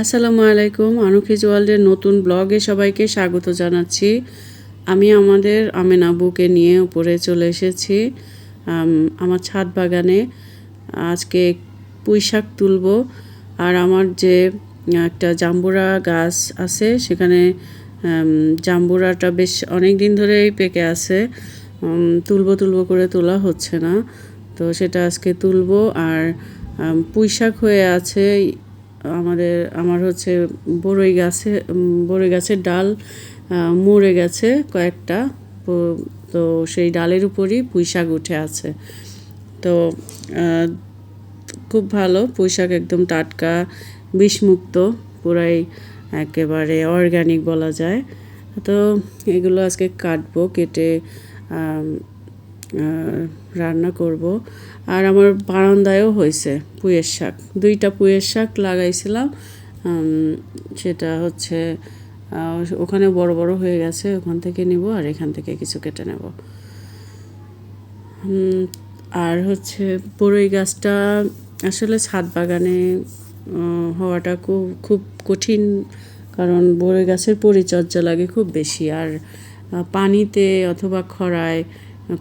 আসসালামু আলাইকুম আনুখিজ ওয়ার্ল্ডের নতুন ব্লগে সবাইকে স্বাগত জানাচ্ছি। আমি আমাদের আমেন আবুকে নিয়ে উপরে চলে এসেছি। আমার ছাদ বাগানে আজকে পুঁই শাক তুলব। আর আমার যে একটা জাম্বুরা গাছ আছে সেখানে জাম্বুরাটা বেশ অনেক দিন ধরেই পেকে আছে। তুলবো তুলবো করে তোলা হচ্ছে না। তো সেটা আজকে তুলবো। আর আম, পুঁই শাক হয়ে আছে আমাদের, আমার হচ্ছে বড়ই গাছে বড়ই গাছের ডাল মরে গেছে কয়েকটা। তো- সেই ডালের উপরই পুঁই শাক উঠে আছে। তো খুব ভালো, পুঁই শাক একদম টাটকা, বিষমুক্ত, পুরাই একেবারে অর্গানিক বলা যায়। তো এগুলো আজকে কাটবো, কেটে রান্না করব। আর আমার বারান্দায়ও হয়েছে পুঁয়ের শাক। দুইটা পুঁয়ের শাক লাগাইছিলাম সেটা হচ্ছে ওখানে বড় বড় হয়ে গেছে, ওখান থেকে নিব আর এখান থেকে কিছু কেটে নেব। আর হচ্ছে বড়ই গাছটা আসলে ছাদ বাগানে হওয়াটা খুব খুব কঠিন, কারণ বড়ই গাছের পরিচর্যা লাগে খুব বেশি। আর পানিতে অথবা খরায়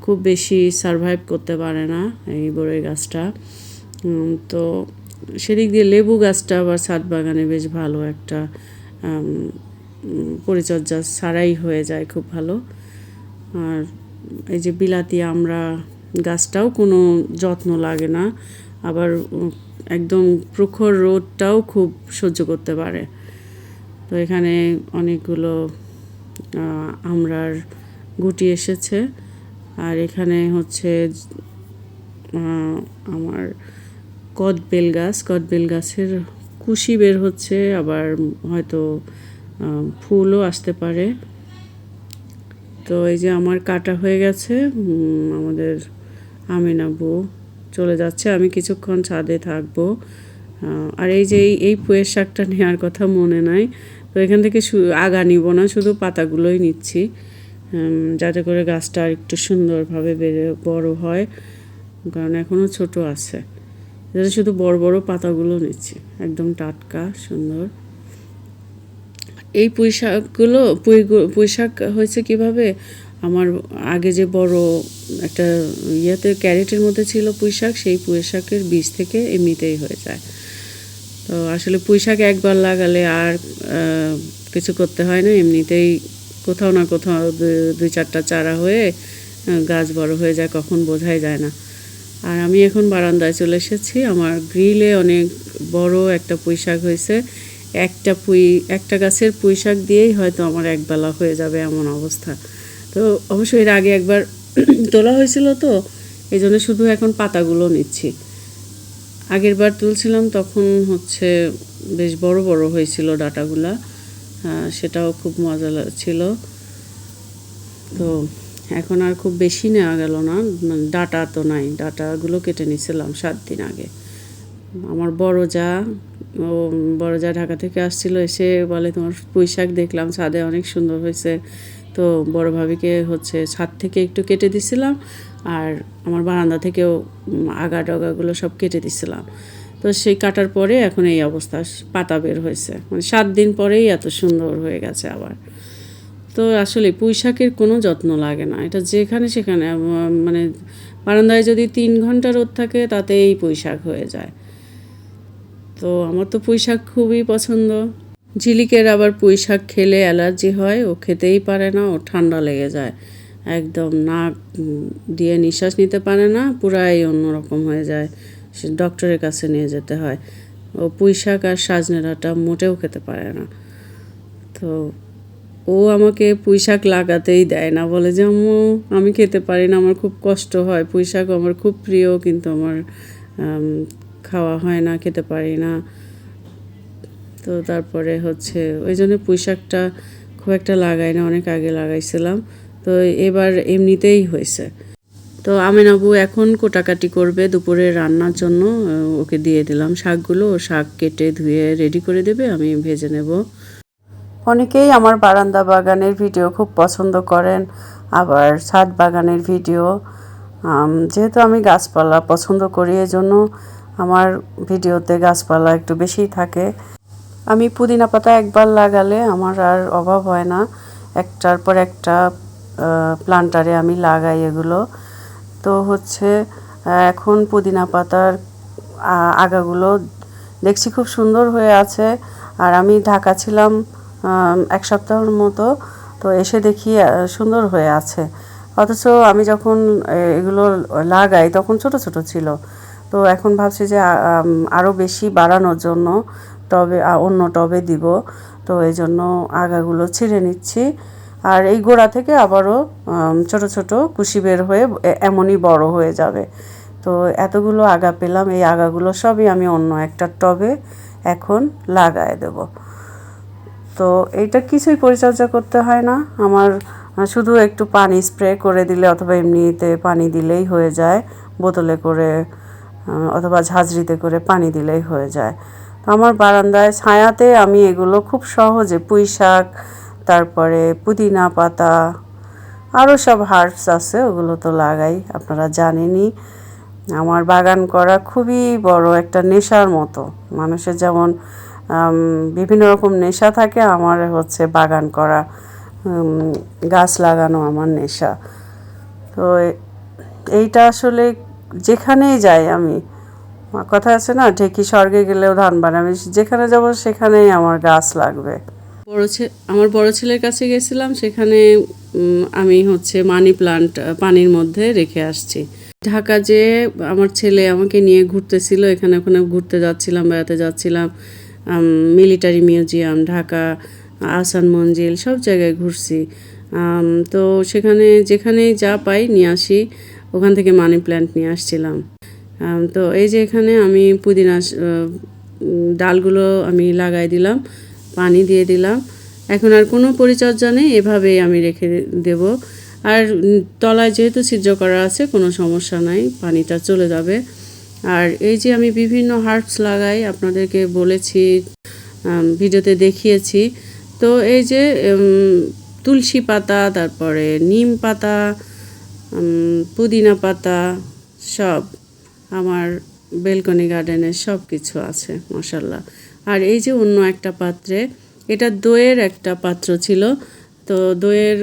খুব বেশি সারভাইভ করতে পারে না এই বড়ই গাছটা। তো সেদিক দিয়ে লেবু গাছটা আবার ছাদ বাগানে বেশ ভালো একটা পরিচর্যা ছাড়াই হয়ে যায় খুব ভালো। আর এই যে বিলাতি আমরা গাছটাও কোনো যত্ন লাগে না আবার একদম প্রখর রোদটাও খুব সহ্য করতে পারে। তো এখানে অনেকগুলো আহ, আমড়ার গুটি এসেছে। আর এখানে হচ্ছে আমার কদবেল গাছ কদবেল গাছের কুশি বের হচ্ছে, আবার হয়তো ফুলও আসতে পারে। তো এই যে আমার কাটা হয়ে গেছে আমাদের আমিনাবু চলে যাচ্ছে, আমি কিছুক্ষণ ছাদে থাকব। আর এই যে এই পুয়ের শাকটা নেওয়ার কথা মনে নাই, তো এখান থেকে আগা নিব না, শুধু পাতাগুলোই নিচ্ছি। যাতে করে গাছটা আর একটু সুন্দরভাবে বেড়ে বড় হয়, কারণ এখনও ছোট আছে। যাতে শুধু বড় বড় পাতাগুলো নিচ্ছি, একদম টাটকা, সুন্দর। এই পুঁই শাকগুলো পুঁই হয়েছে কীভাবে? আমার আগে যে বড় একটা ইয়েতে, ক্যারেটের মধ্যে ছিল পুঁই শাক সেই পুঁই শাকের বীজ থেকে এমনিতেই হয়ে যায়। তো আসলে পুঁই শাক একবার লাগালে আর কিছু করতে হয় না, এমনিতেই কোথাও না কোথাও দুই চারটা চারা হয়ে গাছ বড় হয়ে যায়, কখন বোঝাই যায় না। আর আমি এখন বারান্দায় চলে এসেছি। আমার গ্রিলে অনেক বড় একটা পুঁই শাক হয়েছে। একটা পুঁই, একটা গাছের পুঁই শাক দিয়েই হয়তো আমার একবেলা হয়ে যাবে এমন অবস্থা। তো অবশ্যই এর আগে একবার তোলা হয়েছিল তো এই জন্য শুধু এখন পাতাগুলো নিচ্ছি। আগের বার তুলছিলাম, তখন হচ্ছে বেশ বড় বড় হয়েছিল ডাটাগুলা। সেটাও খুব মজা ছিল। তো এখন আর খুব বেশি নেওয়া গেল না। মানে ডাটা তো নাই। ডাটাগুলো কেটে নিয়েছিলাম সাত দিন আগে। আমার বড় যা, ও বড় যা ঢাকা থেকে আসছিল এসে বলে, তোমার পুঁই দেখলাম, ছাদে অনেক সুন্দর হয়েছে। তো বড় ভাবিকে হচ্ছে ছাদ থেকে একটু কেটে দিছিলাম আর আমার বারান্দা থেকেও আগা ডগাগুলো সব কেটে দিছিলাম তো সেই কাটার পরে এখন এই অবস্থা, পাতা বের হয়েছে। মানে সাত দিন পরেই এত সুন্দর হয়ে গেছে আবার। তো আসলে পুঁই শাকের কোনো যত্ন লাগে না। এটা যেখানে সেখানে মানে বারান্দায় যদি তিন ঘণ্টা রোদ থাকে, তাতেই পুঁই শাক হয়ে যায়। তো আমার তো পুঁই শাক খুবই পছন্দ। ঝিলিকের আবার পুঁই শাক খেলে অ্যালার্জি হয়, ও খেতেই পারে না, ও ঠান্ডা লেগে যায়। একদম নাক দিয়ে নিঃশ্বাস নিতে পারে না, পুরাই অন্যরকম হয়ে যায়। ডক্টরের কাছে নিয়ে যেতে হয়। ও পুঁই শাক আর সাজনে ডাঁটা মোটেও খেতে পারে না। তো ও আমাকে পুঁই শাক লাগাতেই দেয় না। বলে যে, আম্মু, আমি খেতে পারি না, আমার খুব কষ্ট হয়। পুঁই শাক আমার খুব প্রিয়, কিন্তু আমার খাওয়া হয় না, খেতে পারি না। তো তারপরে হচ্ছে, ওই জন্য পুঁই শাকটা খুব একটা লাগাই না, অনেক আগে লাগাইছিলাম। তো এবার এমনিতেই হয়েছে। তো আমিনাবু এখন কোটাকাটি করবে দুপুরে রান্নার জন্য। ওকে দিয়ে দিলাম শাকগুলো। শাক কেটে ধুয়ে রেডি করে দেবে, আমি ভেজে নেব। অনেকেই আমার বারান্দা বাগানের ভিডিও খুব পছন্দ করেন, আবার ছাদ বাগানের ভিডিও যেহেতু আমি গাছপালা পছন্দ করি, এজন্য আমার ভিডিওতে গাছপালা একটু বেশি থাকে। আমি পুদিনা পাতা একবার লাগালে আমার আর অভাব হয় না। একটার পর একটা প্লান্টারে আমি লাগাই এগুলো। তো হচ্ছে এখন পুদিনা পাতার আগাগুলো দেখছি খুব সুন্দর হয়ে আছে। আর আমি ঢাকা ছিলাম এক সপ্তাহের মতো, তো এসে দেখি সুন্দর হয়ে আছে। অথচ আমি যখন এগুলো লাগাই তখন ছোট ছোট ছিল। তো এখন ভাবছি যে আরও বেশি বাড়ানোর জন্য টবে অন্য টবে দিব। তো এই জন্য আগাগুলো ছিঁড়ে নিচ্ছি। আর এই গোড়া থেকে আবারও ছোট ছোট কুশি বের হয়ে এমনই বড় হয়ে যাবে। তো এতগুলো আগা পেলাম, এই আগাগুলো সবই আমি অন্য একটা টবে এখন লাগায় দেব। তো এইটা কিছুই পরিচর্যা করতে হয় না। আমার শুধু একটু পানি স্প্রে করে দিলে অথবা এমনিতে পানি দিলেই হয়ে যায়, বোতলে করে অথবা ঝাঁঝরিতে করে পানি দিলেই হয়ে যায়। তো আমার বারান্দায় ছায়াতে আমি এগুলো খুব সহজে পুঁই শাক তারপরে পুদিনা পাতা আরও সব হার্বস আছে, ওগুলো তো লাগাই, আপনারা জানেনই। আমার বাগান করা খুবই বড় একটা নেশার মতো। মানুষের যেমন বিভিন্ন রকম নেশা থাকে, আমার হচ্ছে বাগান করা গাছ লাগানো আমার নেশা। তো এইটা আসলে যেখানেই যাই আমি, কথা আছে না, ঢেকি স্বর্গে গেলেও ধান বানাবে যেখানে যাব সেখানেই আমার গাছ লাগবে। বড় আমার বড় ছেলের কাছে গেছিলাম, সেখানে আমি হচ্ছে মানি প্লান্ট পানির মধ্যে রেখে আসছি। ঢাকা যে আমার ছেলে আমাকে নিয়ে ঘুরতেছিল, এখানে ওখানে ঘুরতে যাচ্ছিলাম, বেড়াতে যাচ্ছিলাম মিলিটারি মিউজিয়াম, ঢাকা আসান মঞ্জিল, সব জায়গায় ঘুরছি। তো সেখানে যেখানে যা পাই নিয়ে আসি, ওখান থেকে মানি প্ল্যান্ট নিয়ে আসছিলাম। তো এই যে এখানে আমি পুদিনা ডালগুলো আমি লাগাই দিলাম। পানি দিয়ে দিলাম। এখন আর কোনো পরিচর্যা নেই, এভাবেই আমি রেখে দেব। আর তলায় যেহেতু ছিদ্র করা আছে, কোনো সমস্যা নাই, পানিটা চলে যাবে। আর এই যে আমি বিভিন্ন হার্বস লাগাই, আপনাদেরকে বলেছি ভিডিওতে দেখিয়েছি। তো এই যে তুলসী পাতা, তারপরে নিম পাতা পুদিনা পাতা, সব আমার বেলকনি গার্ডেনের সব কিছু আছে মশাল্লা আর এই যে অন্য একটা পাত্রে, এটা দইয়ের একটা পাত্র ছিল। তো দইয়ের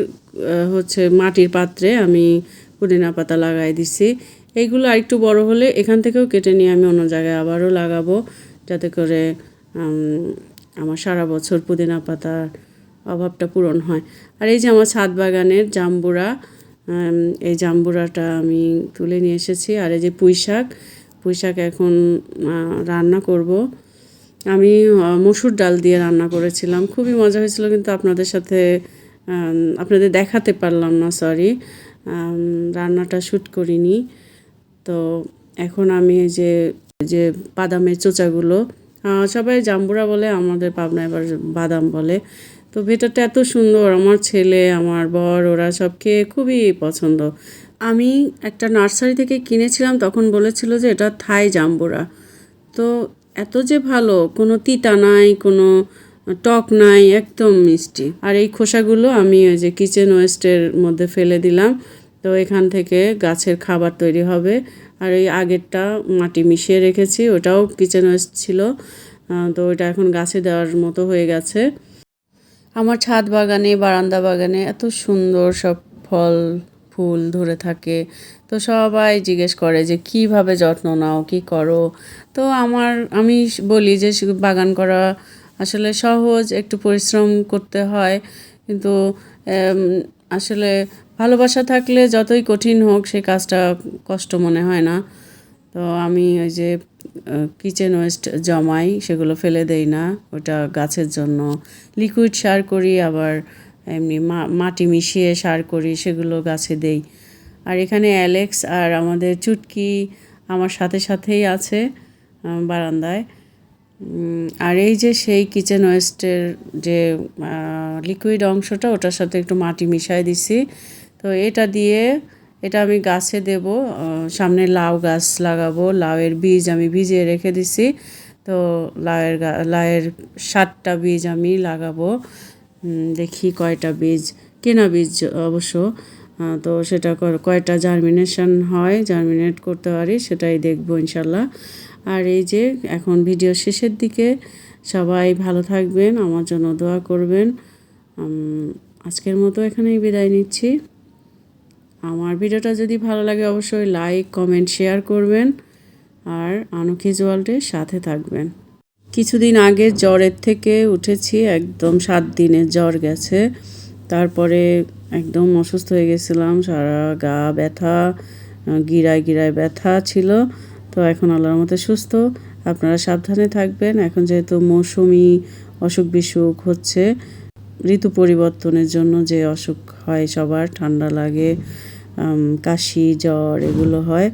হচ্ছে মাটির পাত্রে আমি পুদিনা পাতা লাগাই দিছি। এইগুলো আরেকটু বড় হলে এখান থেকেও কেটে নিয়ে আমি অন্য জায়গায় আবারও লাগাবো, যাতে করে আমার সারা বছর পুদিনা পাতার অভাবটা পূরণ হয়। আর এই যে আমার ছাদ বাগানের জাম্বুরা এই জাম্বুরাটা আমি তুলে নিয়ে এসেছি। আর এই যে পুঁই শাক পুঁই শাক এখন রান্না করব। আমি মসুর ডাল দিয়ে রান্না করেছিলাম। খুবই মজা হয়েছিল কিন্তু আপনাদের সাথে আপনাদের দেখাতে পারলাম না সরি রান্নাটা শ্যুট করিনি। তো এখন আমি যে যে বাদামের চোচাগুলো সবাই জাম্বুরা বলে, আমাদের পাবনা এবার বাদাম বলে। তো ভেতরটা এত সুন্দর, আমার ছেলে, আমার বর, ওরা সব খেয়ে খুবই পছন্দ। আমি একটা নার্সারি থেকে কিনেছিলাম, তখন বলেছিল যে এটা থাই জাম্বুরা। তো এত যে ভালো, কোনো তিতা নাই, কোনো টক নাই, একদম মিষ্টি। আর এই খোসাগুলো আমি ওই যে কিচেন ওয়েস্টের মধ্যে ফেলে দিলাম। তো এখান থেকে গাছের খাবার তৈরি হবে। আর এই আগেরটা মাটি মিশিয়ে রেখেছি, ওটাও কিচেন ওয়েস্ট ছিল। তো ওটা এখন গাছে দেওয়ার মতো হয়ে গেছে। আমার ছাদ বাগানে, বারান্দা বাগানে এত সুন্দর সব ফল ফুল ধরে থাকে। তো সবাই জিজ্ঞেস করে যে, কীভাবে যত্ন নাও? কি করো? তো আমার, আমি বলি যে বাগান করা আসলে সহজ, একটু পরিশ্রম করতে হয়। কিন্তু আসলে ভালোবাসা থাকলে যতই কঠিন হোক সেই কাজটা কষ্ট মনে হয় না। তো আমি ওই যে কিচেন ওয়েস্ট জমাই, সেগুলো ফেলে দেই না। ওটা গাছের জন্য। লিকুইড সার করি, আবার এমনি মাটি মিশিয়ে সার করি, সেগুলো গাছে দেই। আর এখানে অ্যালেক্স আর আমাদের চুটকি আমার সাথে সাথেই আছে বারান্দায়। আর এই যে সেই কিচেন ওয়েস্টের যে লিকুইড অংশটা, ওটার সাথে একটু মাটি মিশাই দিছি। তো এটা দিয়ে, এটা আমি গাছে দেব সামনে লাউ গাছ লাগাবো। লাউয়ের বীজ আমি ভিজিয়ে রেখে দিছি। তো লাউয়ের গা- লাউয়ের সাতটা বীজ আমি লাগাবো। দেখি কয়টা বীজ, কেনা বীজ অবশ্য। তো সেটা কয়টা জার্মিনেশন হয় জার্মিনেট করতে পারি, সেটাই দেখব ইনশাল্লাহ। আর এই যে এখন ভিডিও শেষের দিকে, সবাই ভালো থাকবেন, আমার জন্য দোয়া করবেন। আজকের মতো এখানেই বিদায় নিচ্ছি। আমার ভিডিওটা যদি ভালো লাগে অবশ্যই লাইক কমেন্ট শেয়ার করবেন। আর আনুকিজ ওয়ার্ল্ডের সাথে থাকবেন। কিছুদিন আগে জ্বরের থেকে উঠেছি, একদম সাত দিনের জ্বর গেছে। তারপরে একদম অসুস্থ হয়ে গেছিলাম, সারা গা ব্যথা, গিরায় গিরায় ব্যথা ছিল। তো এখন আল্লাহর মতো সুস্থ। আপনারা সাবধানে থাকবেন। এখন যেহেতু মৌসুমি অসুখ বিসুখ হচ্ছে, ঋতু পরিবর্তনের জন্য যে অসুখ হয় সবার, ঠান্ডা লাগে কাশি, জ্বর, এগুলো হয়।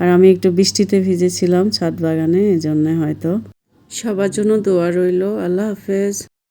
আর আমি একটু বৃষ্টিতে ভিজেছিলাম ছাদ বাগানে এই জন্যে হয়তো। সবার জন্য দোয়া রইল। আল্লাহ হাফেজ।